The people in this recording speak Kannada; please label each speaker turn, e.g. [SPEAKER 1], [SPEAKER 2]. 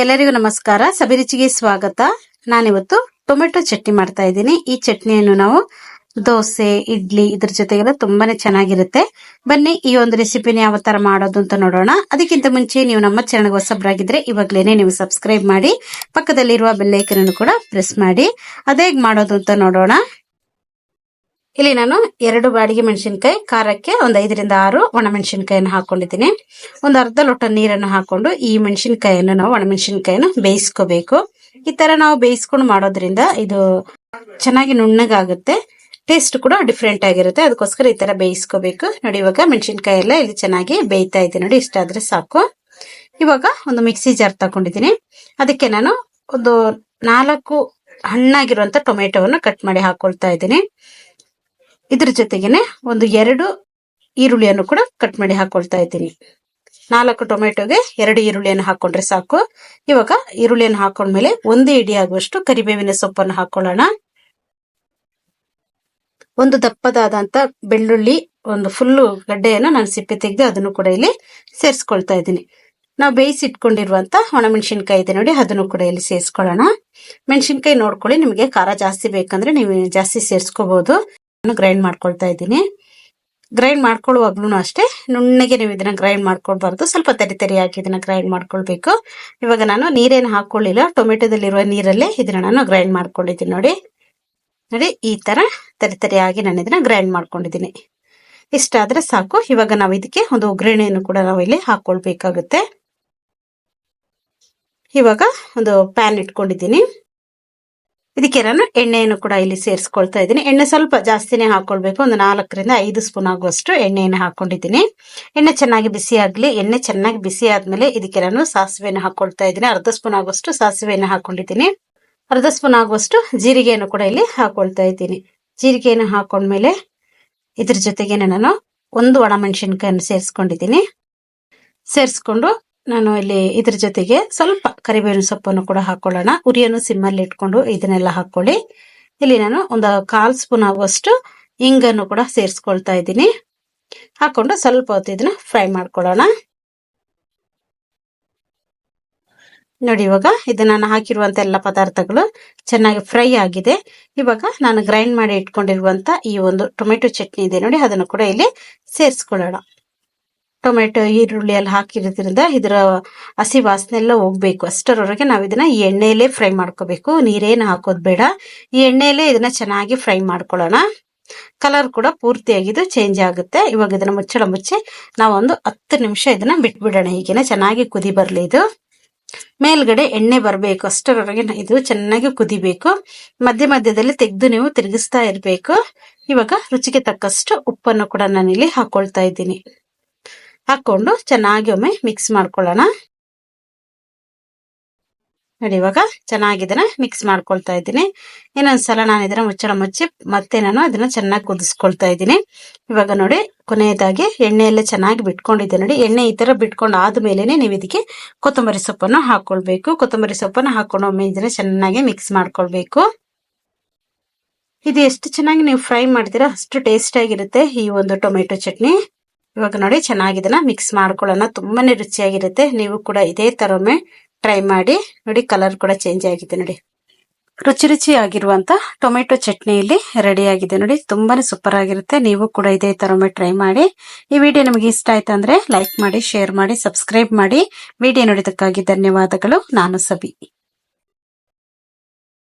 [SPEAKER 1] ಎಲ್ಲರಿಗೂ ನಮಸ್ಕಾರ. ಸಬಿರುಚಿಗೆ ಸ್ವಾಗತ. ನಾನಿವತ್ತು ಟೊಮೆಟೊ ಚಟ್ನಿ ಮಾಡ್ತಾ ಇದ್ದೀನಿ. ಈ ಚಟ್ನಿಯನ್ನು ನಾವು ದೋಸೆ, ಇಡ್ಲಿ ಇದ್ರ ಜೊತೆಗೆಲ್ಲ ತುಂಬಾನೇ ಚೆನ್ನಾಗಿರುತ್ತೆ. ಬನ್ನಿ, ಈ ಒಂದು ರೆಸಿಪಿನ ಯಾವ ತರ ಮಾಡೋದು ಅಂತ ನೋಡೋಣ. ಅದಕ್ಕಿಂತ ಮುಂಚೆ ನೀವು ನಮ್ಮ ಚಾನಲ್ ಹೊಸಬ್ರಾಗಿದ್ರೆ ಇವಾಗ್ಲೇನೆ ನೀವು ಸಬ್ಸ್ಕ್ರೈಬ್ ಮಾಡಿ, ಪಕ್ಕದಲ್ಲಿರುವ ಬೆಲ್ಲೈಕನ್ ಕೂಡ ಪ್ರೆಸ್ ಮಾಡಿ. ಅದೇಗ್ ಮಾಡೋದು ಅಂತ ನೋಡೋಣ. ಇಲ್ಲಿ ನಾನು ಎರಡು ಬಾಡಿಗೆ ಮೆಣಸಿನಕಾಯಿ, ಖಾರಕ್ಕೆ ಒಂದು ಐದರಿಂದ ಆರು ಒಣಮೆಣಸಿನಕಾಯಿಯನ್ನು ಹಾಕೊಂಡಿದ್ದೀನಿ. ಒಂದು ಅರ್ಧ ಲೋಟ ನೀರನ್ನು ಹಾಕೊಂಡು ಈ ಮೆಣಸಿನಕಾಯಿಯನ್ನು ನಾವು ಒಣಮೆಣಸಿನಕಾಯಿನ ಬೇಯಿಸ್ಕೋಬೇಕು. ಈ ತರ ನಾವು ಬೇಯಿಸ್ಕೊಂಡು ಮಾಡೋದ್ರಿಂದ ಇದು ಚೆನ್ನಾಗಿ ನುಣ್ಣಗಾಗುತ್ತೆ. ಟೇಸ್ಟ್ ಕೂಡ ಡಿಫ್ರೆಂಟ್ ಆಗಿರುತ್ತೆ. ಅದಕ್ಕೋಸ್ಕರ ಈ ತರ ಬೇಯಿಸ್ಕೋಬೇಕು. ನೋಡಿ, ಇವಾಗ ಮೆಣಸಿನಕಾಯಿ ಎಲ್ಲ ಇಲ್ಲಿ ಚೆನ್ನಾಗಿ ಬೇಯ್ತಾ ಇದೆ ನೋಡಿ, ಇಷ್ಟ ಆದ್ರೆ ಸಾಕು. ಇವಾಗ ಒಂದು ಮಿಕ್ಸಿ ಜಾರ್ ತಗೊಂಡಿದ್ದೀನಿ. ಅದಕ್ಕೆ ನಾನು ಒಂದು ನಾಲ್ಕು ಹಣ್ಣಾಗಿರುವಂತ ಟೊಮೆಟೊವನ್ನು ಕಟ್ ಮಾಡಿ ಹಾಕೊಳ್ತಾ ಇದ್ದೀನಿ. ಇದ್ರ ಜೊತೆಗೇನೆ ಒಂದು ಎರಡು ಈರುಳ್ಳಿಯನ್ನು ಕೂಡ ಕಟ್ ಮಾಡಿ ಹಾಕೊಳ್ತಾ ಇದ್ದೀನಿ. ನಾಲ್ಕು ಟೊಮೆಟೊಗೆ ಎರಡು ಈರುಳ್ಳಿಯನ್ನು ಹಾಕೊಂಡ್ರೆ ಸಾಕು. ಇವಾಗ ಈರುಳ್ಳಿಯನ್ನು ಹಾಕೊಂಡ್ಮೇಲೆ ಒಂದೇ ಇಡಿ ಆಗುವಷ್ಟು ಕರಿಬೇವಿನ ಸೊಪ್ಪನ್ನು ಹಾಕೊಳ್ಳೋಣ. ಒಂದು ದಪ್ಪದಾದಂತ ಬೆಳ್ಳುಳ್ಳಿ, ಒಂದು ಫುಲ್ಲು ಗಡ್ಡೆಯನ್ನು ನಾನು ಸಿಪ್ಪೆ ತೆಗೆದು ಅದನ್ನು ಕೂಡ ಇಲ್ಲಿ ಸೇರಿಸ್ಕೊಳ್ತಾ ಇದ್ದೀನಿ. ನಾವು ಬೇಯಿಸಿ ಇಟ್ಕೊಂಡಿರುವಂತ ಒಣಮೆಣಸಿನ್ಕಾಯಿ ಇದೆ ನೋಡಿ, ಅದನ್ನು ಕೂಡ ಇಲ್ಲಿ ಸೇರಿಸ್ಕೊಳ್ಳೋಣ. ಮೆಣಸಿನ್ಕಾಯಿ ನೋಡ್ಕೊಳ್ಳಿ, ನಿಮಗೆ ಖಾರ ಜಾಸ್ತಿ ಬೇಕಂದ್ರೆ ನೀವು ಜಾಸ್ತಿ ಸೇರಿಸ್ಕೋಬಹುದು ಗ್ರೈಂಡ್ ಮಾಡ್ಕೊಳ್ತಾ ಇದ್ದೀನಿ. ಗ್ರೈಂಡ್ ಮಾಡ್ಕೊಳ್ಳುವಾಗ್ಲೂ ಅಷ್ಟೇ, ನುಣ್ಣಗೆ ನೀವು ಇದನ್ನ ಗ್ರೈಂಡ್ ಮಾಡ್ಕೊಳ್ಬಾರ್ದು. ಸ್ವಲ್ಪ ತರಿ ತರಿಯಾಗಿ ಇದನ್ನ ಗ್ರೈಂಡ್ ಮಾಡ್ಕೊಳ್ಬೇಕು. ಇವಾಗ ನಾನು ನೀರೇನು ಹಾಕೊಳ್ಳಿಲ್ಲ ಟೊಮೆಟೊದಲ್ಲಿರುವ ನೀರಲ್ಲೇ ಇದನ್ನ ನಾನು ಗ್ರೈಂಡ್ ಮಾಡ್ಕೊಂಡಿದ್ದೀನಿ ನೋಡಿ. ನೋಡಿ, ಈ ತರ ತರಿ ತರಿಯಾಗಿ ನಾನು ಇದನ್ನ ಗ್ರೈಂಡ್ ಮಾಡ್ಕೊಂಡಿದ್ದೀನಿ. ಇಷ್ಟ ಆದ್ರೆ ಸಾಕು. ಇವಾಗ ನಾವು ಇದಕ್ಕೆ ಒಂದು ಒಗ್ಗರಣೆಯನ್ನು ಕೂಡ ನಾವು ಇಲ್ಲಿ ಹಾಕೊಳ್ಬೇಕಾಗುತ್ತೆ ಇವಾಗ ಒಂದು ಪ್ಯಾನ್ ಇಟ್ಕೊಂಡಿದ್ದೀನಿ. ಇದಕ್ಕೆ ನಾನು ಎಣ್ಣೆಯನ್ನು ಕೂಡ ಇಲ್ಲಿ ಸೇರಿಸ್ಕೊಳ್ತಾ ಇದ್ದೀನಿ. ಎಣ್ಣೆ ಸ್ವಲ್ಪ ಜಾಸ್ತಿನೇ ಹಾಕೊಳ್ಬೇಕು. ಒಂದು ನಾಲ್ಕರಿಂದ ಐದು ಸ್ಪೂನ್ ಆಗುವಷ್ಟು ಎಣ್ಣೆಯನ್ನು ಹಾಕೊಂಡಿದ್ದೀನಿ. ಎಣ್ಣೆ ಚೆನ್ನಾಗಿ ಬಿಸಿ ಆಗಲಿ, ಎಣ್ಣೆ ಚೆನ್ನಾಗಿ ಬಿಸಿ ಆದ್ಮೇಲೆ ಇದಕ್ಕೆ ನಾನು ಸಾಸಿವೆಯನ್ನು ಹಾಕೊಳ್ತಾ ಇದ್ದೀನಿ. ಅರ್ಧ ಸ್ಪೂನ್ ಆಗುವಷ್ಟು ಸಾಸಿವೆಯನ್ನು ಹಾಕೊಂಡಿದ್ದೀನಿ. ಅರ್ಧ ಸ್ಪೂನ್ ಆಗುವಷ್ಟು ಜೀರಿಗೆಯನ್ನು ಕೂಡ ಇಲ್ಲಿ ಹಾಕೊಳ್ತಾ ಇದ್ದೀನಿ. ಜೀರಿಗೆಯನ್ನು ಹಾಕೊಂಡ್ಮೇಲೆ ಇದ್ರ ಜೊತೆಗೆ ನಾನು ಒಂದು ಒಣಮೆಣಸಿನ್ಕಾಯನ್ನು ಸೇರಿಸ್ಕೊಂಡಿದ್ದೀನಿ. ಸೇರಿಸ್ಕೊಂಡು ನಾನು ಇಲ್ಲಿ ಇದ್ರ ಜೊತೆಗೆ ಸ್ವಲ್ಪ ಕರಿಬೇವಿನ ಸೊಪ್ಪನ್ನು ಕೂಡ ಹಾಕೊಳ್ಳೋಣ. ಉರಿಯನ್ನು ಸಿಮ್ಮಲ್ಲಿ ಇಟ್ಕೊಂಡು ಇದನ್ನೆಲ್ಲ ಹಾಕೊಳ್ಳಿ. ಇಲ್ಲಿ ನಾನು ಒಂದು ಕಾಲ್ ಸ್ಪೂನ್ ಆಗುವಷ್ಟು ಇಂಗನ್ನು ಕೂಡ ಸೇರಿಸ್ಕೊಳ್ತಾ ಇದ್ದೀನಿ. ಹಾಕೊಂಡು ಸ್ವಲ್ಪ ಹೊತ್ತು ಇದನ್ನ ಫ್ರೈ ಮಾಡ್ಕೊಳ್ಳೋಣ. ನೋಡಿ, ಇವಾಗ ಇದು ನಾನು ಹಾಕಿರುವಂತ ಎಲ್ಲ ಪದಾರ್ಥಗಳು ಚೆನ್ನಾಗಿ ಫ್ರೈ ಆಗಿದೆ. ಇವಾಗ ನಾನು ಗ್ರೈಂಡ್ ಮಾಡಿ ಇಟ್ಕೊಂಡಿರುವಂತ ಈ ಒಂದು ಟೊಮೆಟೊ ಚಟ್ನಿ ಇದೆ ನೋಡಿ, ಅದನ್ನು ಕೂಡ ಇಲ್ಲಿ ಸೇರಿಸ್ಕೊಳ್ಳೋಣ. ಟೊಮೆಟೊ, ಈರುಳ್ಳಿ ಎಲ್ಲ ಹಾಕಿರೋದ್ರಿಂದ ಇದರ ಹಸಿ ವಾಸನೆ ಎಲ್ಲ ಹೋಗ್ಬೇಕು. ಅಷ್ಟರವರೆಗೆ ನಾವು ಇದನ್ನ ಈ ಎಣ್ಣೆಯಲ್ಲೇ ಫ್ರೈ ಮಾಡ್ಕೋಬೇಕು. ನೀರೇನು ಹಾಕೋದು ಬೇಡ. ಈ ಎಣ್ಣೆಯಲ್ಲೇ ಇದನ್ನ ಚೆನ್ನಾಗಿ ಫ್ರೈ ಮಾಡ್ಕೊಳ್ಳೋಣ. ಕಲರ್ ಕೂಡ ಪೂರ್ತಿಯಾಗಿದ್ದು ಚೇಂಜ್ ಆಗುತ್ತೆ. ಇವಾಗ ಇದನ್ನ ಮುಚ್ಚಳ ಮುಚ್ಚಿ ನಾವೊಂದು ಹತ್ತು ನಿಮಿಷ ಇದನ್ನ ಬಿಟ್ಬಿಡೋಣ. ಈಗಿನ ಚೆನ್ನಾಗಿ ಕುದಿ ಬರಲಿ ಇದು. ಮೇಲ್ಗಡೆ ಎಣ್ಣೆ ಬರಬೇಕು. ಅಷ್ಟರವರೆಗೆ ಇದು ಚೆನ್ನಾಗಿ ಕುದಿಬೇಕು. ಮಧ್ಯ ಮಧ್ಯದಲ್ಲಿ ತೆಗೆದು ನೀವು ತಿರುಗಿಸ್ತಾ ಇರಬೇಕು. ಇವಾಗ ರುಚಿಗೆ ತಕ್ಕಷ್ಟು ಉಪ್ಪನ್ನು ಕೂಡ ನಾನಿಲ್ಲಿ ಹಾಕೊಳ್ತಾ ಇದ್ದೀನಿ. ಹಾಕೊಂಡು ಚೆನ್ನಾಗಿ ಒಮ್ಮೆ ಮಿಕ್ಸ್ ಮಾಡ್ಕೊಳ್ಳೋಣ. ನೋಡಿ, ಇವಾಗ ಚೆನ್ನಾಗಿದನ್ನ ಮಿಕ್ಸ್ ಮಾಡ್ಕೊಳ್ತಾ ಇದ್ದೀನಿ. ಇನ್ನೊಂದ್ಸಲ ನಾನು ಇದನ್ನ ಮುಚ್ಚಳ ಮುಚ್ಚಿ ಮತ್ತೆ ನಾನು ಅದನ್ನ ಚೆನ್ನಾಗಿ ಕುದಿಸ್ಕೊಳ್ತಾ ಇದ್ದೀನಿ. ಇವಾಗ ನೋಡಿ, ಕೊನೆಯದಾಗಿ ಎಣ್ಣೆಯೆಲ್ಲ ಚೆನ್ನಾಗಿ ಬಿಟ್ಕೊಂಡಿದ್ದೆ. ನೋಡಿ, ಎಣ್ಣೆ ಈ ತರ ಬಿಟ್ಕೊಂಡು ಆದ್ಮೇಲೆ ನೀವು ಇದಕ್ಕೆ ಕೊತ್ತಂಬರಿ ಸೊಪ್ಪನ್ನು ಹಾಕೊಳ್ಬೇಕು. ಕೊತ್ತಂಬರಿ ಸೊಪ್ಪನ್ನು ಹಾಕೊಂಡು ಒಮ್ಮೆ ಇದನ್ನ ಚೆನ್ನಾಗಿ ಮಿಕ್ಸ್ ಮಾಡ್ಕೊಳ್ಬೇಕು. ಇದು ಎಷ್ಟು ಚೆನ್ನಾಗಿ ನೀವು ಫ್ರೈ ಮಾಡ್ತೀರಾ ಅಷ್ಟು ಟೇಸ್ಟ್ ಆಗಿರುತ್ತೆ ಈ ಒಂದು ಟೊಮೆಟೊ ಚಟ್ನಿ. ಇವಾಗ ನೋಡಿ ಚೆನ್ನಾಗಿದನ್ನ ಮಿಕ್ಸ್ ಮಾಡ್ಕೊಳ್ಳೋಣ. ತುಂಬಾನೇ ರುಚಿಯಾಗಿರುತ್ತೆ. ನೀವು ಕೂಡ ಇದೇ ತರೊಮ್ಮೆ ಟ್ರೈ ಮಾಡಿ. ನೋಡಿ ಕಲರ್ ಕೂಡ ಚೇಂಜ್ ಆಗಿದೆ ನೋಡಿ. ರುಚಿ ರುಚಿ ಆಗಿರುವಂತ ಟೊಮೆಟೊ ಚಟ್ನಿ ಇಲ್ಲಿ ರೆಡಿ ಆಗಿದೆ ನೋಡಿ. ತುಂಬಾನೇ ಸೂಪರ್ ಆಗಿರುತ್ತೆ. ನೀವು ಕೂಡ ಇದೇ ತರೊಮ್ಮೆ ಟ್ರೈ ಮಾಡಿ. ಈ ವಿಡಿಯೋ ನಿಮಗೆ ಇಷ್ಟ ಆಯ್ತು ಅಂದ್ರೆ ಲೈಕ್ ಮಾಡಿ ಶೇರ್ ಮಾಡಿ ಸಬ್ಸ್ಕ್ರೈಬ್ ಮಾಡಿ. ವಿಡಿಯೋ ನೋಡಿದಕ್ಕಾಗಿ ಧನ್ಯವಾದಗಳು. ನಾನು ಸಬಿ.